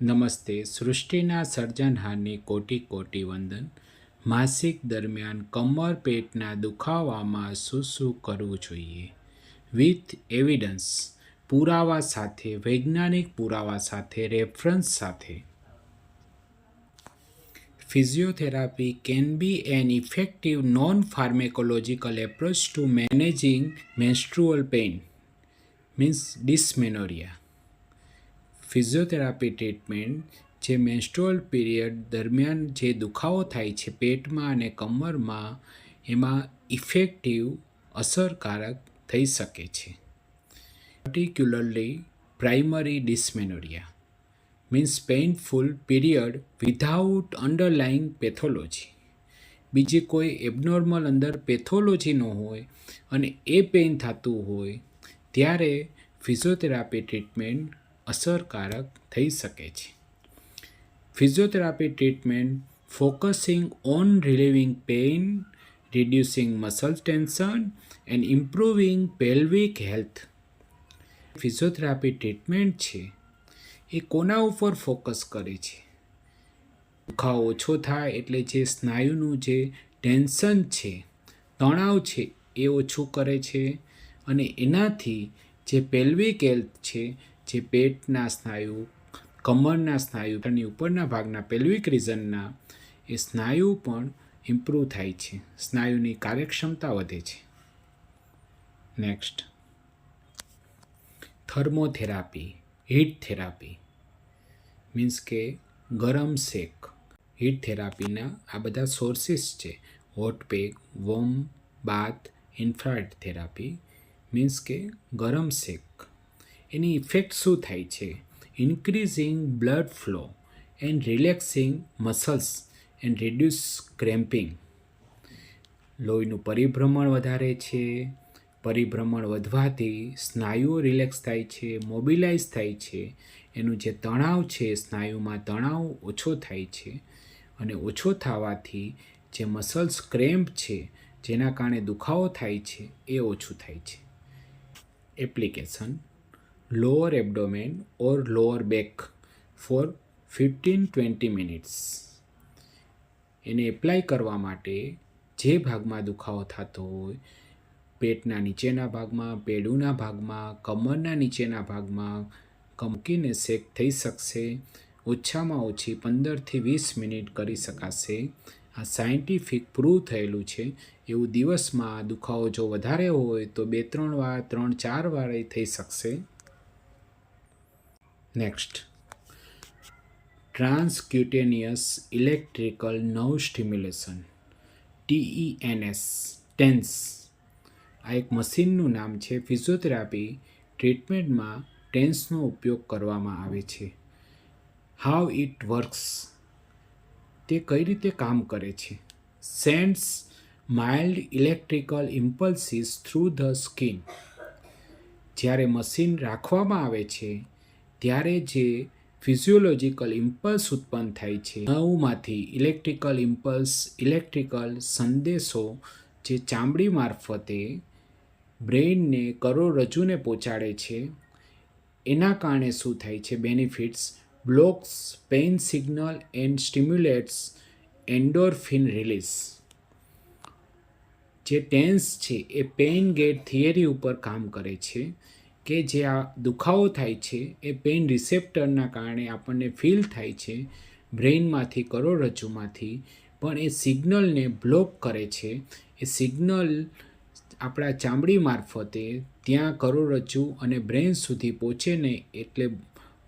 નમસ્તે સૃષ્ટિના સર્જનહારની કોટી કોટી વંદન માસિક દરમિયાન કમર પેટના દુખાવામાં શું શું કરવું જોઈએ વિથ એવિડન્સ પુરાવા સાથે વૈજ્ઞાનિક પુરાવા સાથે રેફરન્સ સાથે Physiotherapy can be an effective non pharmacological approach to managing menstrual pain, means dysmenorrhea. Physiotherapy treatment જે મેન્સ્ટ્રુઅલ પીરિયડ દરમિયાન જે દુખાવો થાય છે પેટમાં અને કમરમાં, એમાં ઇફેક્ટિવ અસરકારક થઈ શકે છે. Particularly primary dysmenorrhea means painful period without underlying pathology. બીજી કોઈ એબનોર્મલ અંદર પેથોલોજી ન હોય અને એ પેઇન થતું હોય, ત્યારે ફિઝિયોથેરાપી ટ્રીટમેન્ટ અસરકારક થઈ શકે છે. Physiotherapy treatment, focusing on relieving pain, reducing muscle tension, and improving pelvic health. Physiotherapy treatment છે, એ કોના ઉપર ફોકસ કરે છે? દુખાવો ઓછો થાય એટલે જે સ્નાયુનું જે ટેન્શન છે, તણાવ છે, એ ઓછું કરે છે, અને એનાથી જે પેલ્વિક હેલ્થ છે જે પેટના સ્નાયુ, કમરના સ્નાયુ અને ઉપરના ભાગના પેલ્વિક રિઝનના એ સ્નાયુ પણ ઇમ્પ્રૂવ થાય છે. સ્નાયુની કાર્યક્ષમતા વધે છે. Next thermotherapy heat therapy means કે ગરમ શેક. હીટ થેરાપીના આ બધા સોર્સિસ છે. Hot pack warm bath infrared therapy means કે ગરમ શેક. એની ઇફેક્ટ શું થાય છે? Increasing blood flow and relaxing muscles and reduce cramping લોહીનું પરિભ્રમણ વધારે છે, પરિભ્રમણ વધવાથી સ્નાયુઓ રિલેક્સ થાય છે મોબિલાઇઝ થાય છે. એનું જે તણાવ છે, સ્નાયુમાં તણાવ ઓછો થાય છે અને ઓછો થવાથી જે મસલ્સ ક્રેમ્પ છે, જેના કારણે દુખાવો થાય છે, એ ઓછું થાય છે. Application abdomen or lower back for fifteen twenty minutes એને એપ્લાય કરવા માટે જે ભાગમાં દુખાવો થતો હોય, પેટના નીચેના ભાગમાં પેડુના ભાગમાં, કમરના નીચેના ભાગમાં કમકીને શેક થઈ શકશે, ઓછામાં ઓછી પંદરથી વીસ મિનિટ કરી શકાશે. આ સાયન્ટિફિક પ્રૂવ થયેલું છે. એવું દિવસમાં દુખાવો જો વધારે હોય તો બે, ત્રણ વાર, ત્રણ, ચાર વાર થઈ શકશે. Next transcutaneous electrical nerve stimulation TENS TENS આ એક મશીનનું નામ છે. ફિઝિયોથેરાપી ટ્રીટમેન્ટમાં ટેન્સનો ઉપયોગ કરવામાં આવે છે. હાઉ ઇટ વર્ક્સ તે કઈ રીતે કામ કરે છે? Sends mild electrical impulses through the skin જ્યારે મશીન રાખવામાં આવે છે ત્યારે જે ફિઝિયોલોજિકલ ઇમ્પલ્સ ઉત્પન્ન થાય છે નવમાંથી ઇલેક્ટ્રિકલ ઇમ્પલ્સ ઇલેક્ટ્રિકલ સંદેશો જે ચામડી મારફતે બ્રેઇનને કરોડરજ્જુને પહોંચાડે છે, એના કારણે શું થાય છે? Benefits blocks pain signal and stimulates endorphin release જે ટેન્સ છે, એ પેઇન ગેટ થિયરી ઉપર કામ કરે છે. કે જે આ દુખાવો થાય છે, એ પેઇન રિસેપ્ટરના કારણે આપણને ફીલ થાય છે બ્રેઇનમાંથી કરોડરજ્જુમાંથી. પણ એ સિગ્નલને બ્લોક કરે છે. એ સિગ્નલ આપણા ચામડી મારફતે ત્યાં કરોડરજ્જુ અને બ્રેન સુધી પહોંચે નહીં એટલે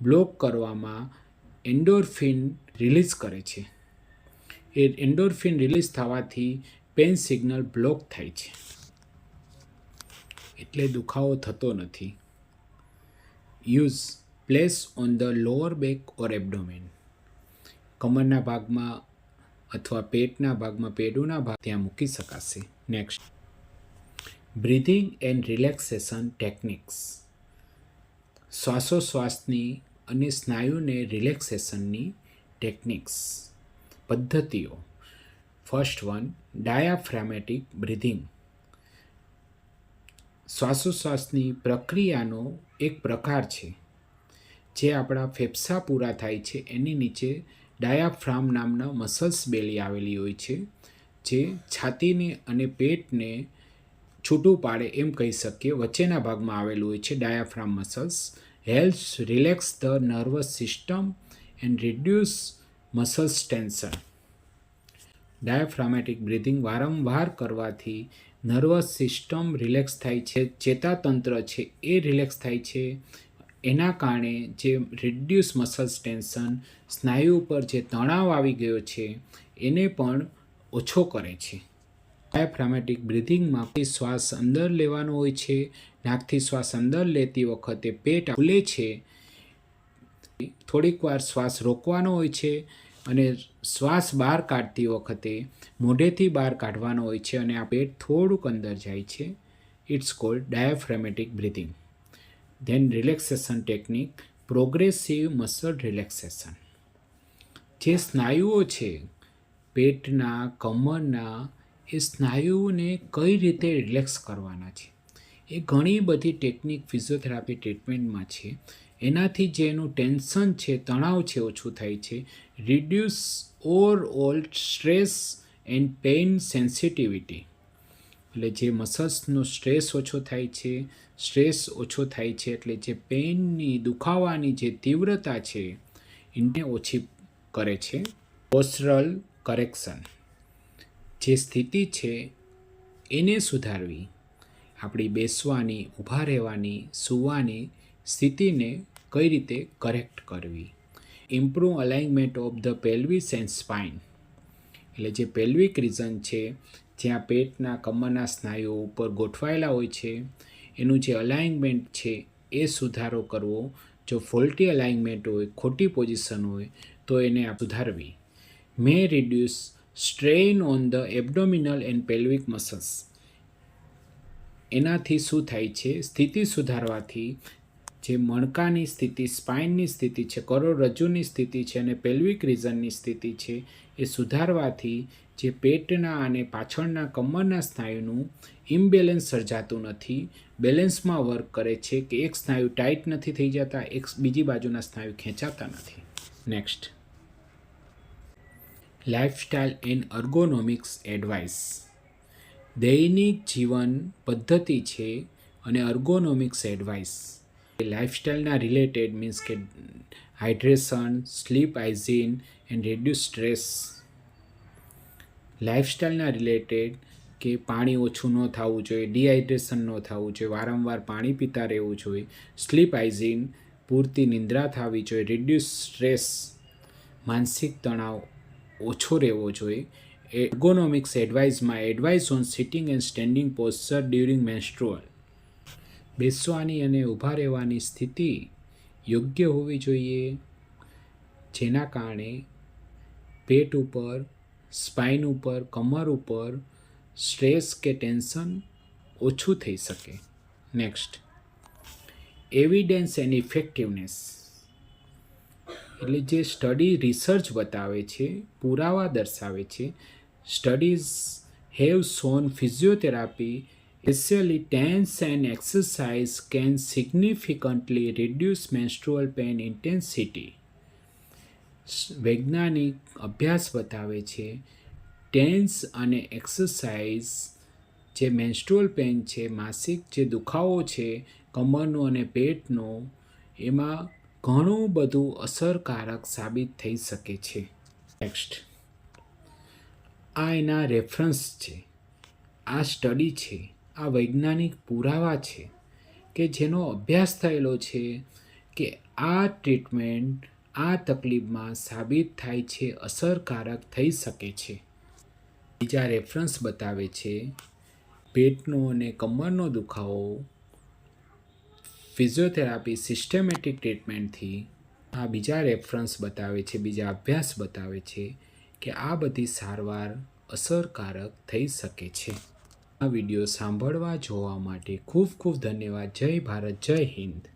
બ્લોક કરવામાં એન્ડોરફિન રિલીઝ કરે છે. એ એન્ડોરફિન રિલીઝ થવાથી પેન સિગ્નલ બ્લોક થાય છે. એટલે દુખાવો થતો નથી. Use place on the lower back or abdomen કમરના ભાગમાં અથવા પેટના ભાગમાં પેડુના ભાગ ત્યાં મૂકી શકાશે. Next breathing and relaxation techniques શ્વાસોશ્વાસની અને સ્નાયુને રિલેક્સેશનની ટેકનિક્સ પદ્ધતિઓ. ફર્સ્ટ વન ડાયાફ્રામેટિક બ્રિધિંગ શ્વાસોશ્વાસની પ્રક્રિયાનો એક પ્રકાર છે, જે આપણા ફેફસા પૂરા થાય છે. એની નીચે ડાયાફ્રામ નામના મસલ્સ બેલી આવેલી હોય છે, જે છાતીને અને પેટને છૂટું પાડે એમ કહી શકીએ. વચ્ચેના ભાગમાં આવેલું હોય છે diaphragm muscles. Helps relax the nervous system and reduce muscles tension. Diaphragmatic breathing વારંવાર કરવાથી નર્વસ સિસ્ટમ રિલેક્સ થાય છે, ચેતાતંત્ર છે એ રિલેક્સ થાય છે. એના કારણે જે રિડ્યુસ મસલ્સ ટેન્શન સ્નાયુ ઉપર જે તણાવ આવી ગયો છે, એને પણ ઓછો કરે છે. ડાયાફ્રામેટિક બ્રિધિંગમાં શ્વાસ અંદર લેવાનો હોય છે, નાકથી શ્વાસ અંદર લેતી વખતે પેટ ખુલે છે. થોડીક વાર શ્વાસ રોકવાનો હોય છે અને શ્વાસ બહાર કાઢતી વખતે મોઢેથી બહાર કાઢવાનો હોય છે અને આ પેટ થોડુંક અંદર જાય છે. It's called diaphragmatic breathing then relaxation technique progressive muscle relaxation જે સ્નાયુઓ છે, પેટના, કમરના, એ સ્નાયુઓને કઈ રીતે રિલેક્સ કરવાના છે? એ ઘણી બધી ટેકનિક ફિઝિયોથેરાપી ટ્રીટમેન્ટમાં છે. એનાથી જે એનું ટેન્શન છે, તણાવ છે, ઓછું થાય છે reduce overall stress and pain sensitivity એટલે જે મસલ્સનો સ્ટ્રેસ ઓછો થાય છે સ્ટ્રેસ ઓછો થાય છે, એટલે જે પેઇનની દુખાવાની જે તીવ્રતા છે, એને ઓછી કરે છે પોસ્ટરલ કરેક્શન જે સ્થિતિ છે, એને સુધારવી. આપણી બેસવાની, ઊભા રહેવાની, સૂવાની સ્થિતિને કઈ રીતે કરેક્ટ કરવી? Improve alignment of the pelvis and spine એટલે જે પેલ્વિક રિઝન છે, જ્યાં પેટના કમરના સ્નાયુઓ ઉપર ગોઠવાયેલા હોય છે, એનું જે અલાઇનમેન્ટ છે, એ સુધારો કરવો. જો ફોલ્ટી અલાઇનમેન્ટ હોય, ખોટી પોઝિશન હોય, તો એને સુધારવી. May reduce strain on the abdominal and pelvic muscles એનાથી શું થાય છે? સ્થિતિ સુધારવાથી જે મણકાની સ્થિતિ, સ્પાઇનની સ્થિતિ છે, કરોડરજ્જુની સ્થિતિ છે અને પેલ્વિક રીઝનની સ્થિતિ છે, એ સુધારવાથી જે પેટના અને પાછળના કમરના સ્નાયુનું ઇમ્બેલેન્સ સર્જાતું નથી. બેલેન્સમાં વર્ક કરે છે કે એક સ્નાયુ ટાઈટ નથી થઈ જતા, એક બીજી બાજુના સ્નાયુ ખેંચાતા નથી. Next. Lifestyle and ergonomics advice. દૈનિક જીવન પદ્ધતિ છે અને અર્ગોનોમિક્સ એડવાઇસ. લાઇફસ્ટાઇલના રિલેટેડ મીન્સ કે hydration sleep hygiene and reduce stress લાઇફસ્ટાઇલના related કે પાણી ઓછું ન થવું જોઈએ ડિહાઇડ્રેશન ન થવું જોઈએ, વારંવાર પાણી પીતા રહેવું જોઈએ સ્લીપ હાઇઝીન પૂરતી નિંદ્રા થવી જોઈએ રિડ્યુસ સ્ટ્રેસ માનસિક તણાવ ઓછો રહેવો જોઈએ. Ergonomics એડવાઇસમાં advice on sitting and standing posture during menstrual બેસવાની અને ઊભા રહેવાની સ્થિતિ યોગ્ય હોવી જોઈએ. જેના કારણે પેટ ઉપર, સ્પાઇન ઉપર, કમર ઉપર સ્ટ્રેસ કે ટેન્શન ઓછું થઈ શકે. નેક્સ્ટ. Evidence and effectiveness. એટલે જે સ્ટડી રિસર્ચ બતાવે છે, પુરાવા દર્શાવે છે, studies have shown physiotherapy especially tense and exercise can significantly reduce menstrual pain intensity. વૈજ્ઞાનિક અભ્યાસ બતાવે છે ટેન્સ અને એક્સરસાઇઝ જે મેન્સ્ટ્રુઅલ પેન છે, માસિક જે દુખાવો છે, કમરનો અને પેટનો, એમાં ઘણું બધું અસરકારક સાબિત થઈ શકે છે. નેક્સ્ટ આ એના રેફરન્સ છે. આ સ્ટડી છે. આ વૈજ્ઞાનિક પુરાવા છે કે જેનો અભ્યાસ થયેલો છે કે આ ટ્રીટમેન્ટ આ તકલીફમાં સાબિત થાય છે, અસરકારક થઈ શકે છે. બીજા રેફરન્સ બતાવે છે, પેટનો અને કમરનો દુખાવો ફિઝિયોથેરાપી સિસ્ટમેટિક ટ્રીટમેન્ટથી. આ બીજા રેફરન્સ બતાવે છે, બીજા અભ્યાસ બતાવે છે કે આ બધી સારવાર અસરકારક થઈ શકે છે. આ વીડિયો સાંભળવા જોવા માટે ખૂબ ખૂબ ધન્યવાદ. જય ભારત જય હિન્દ.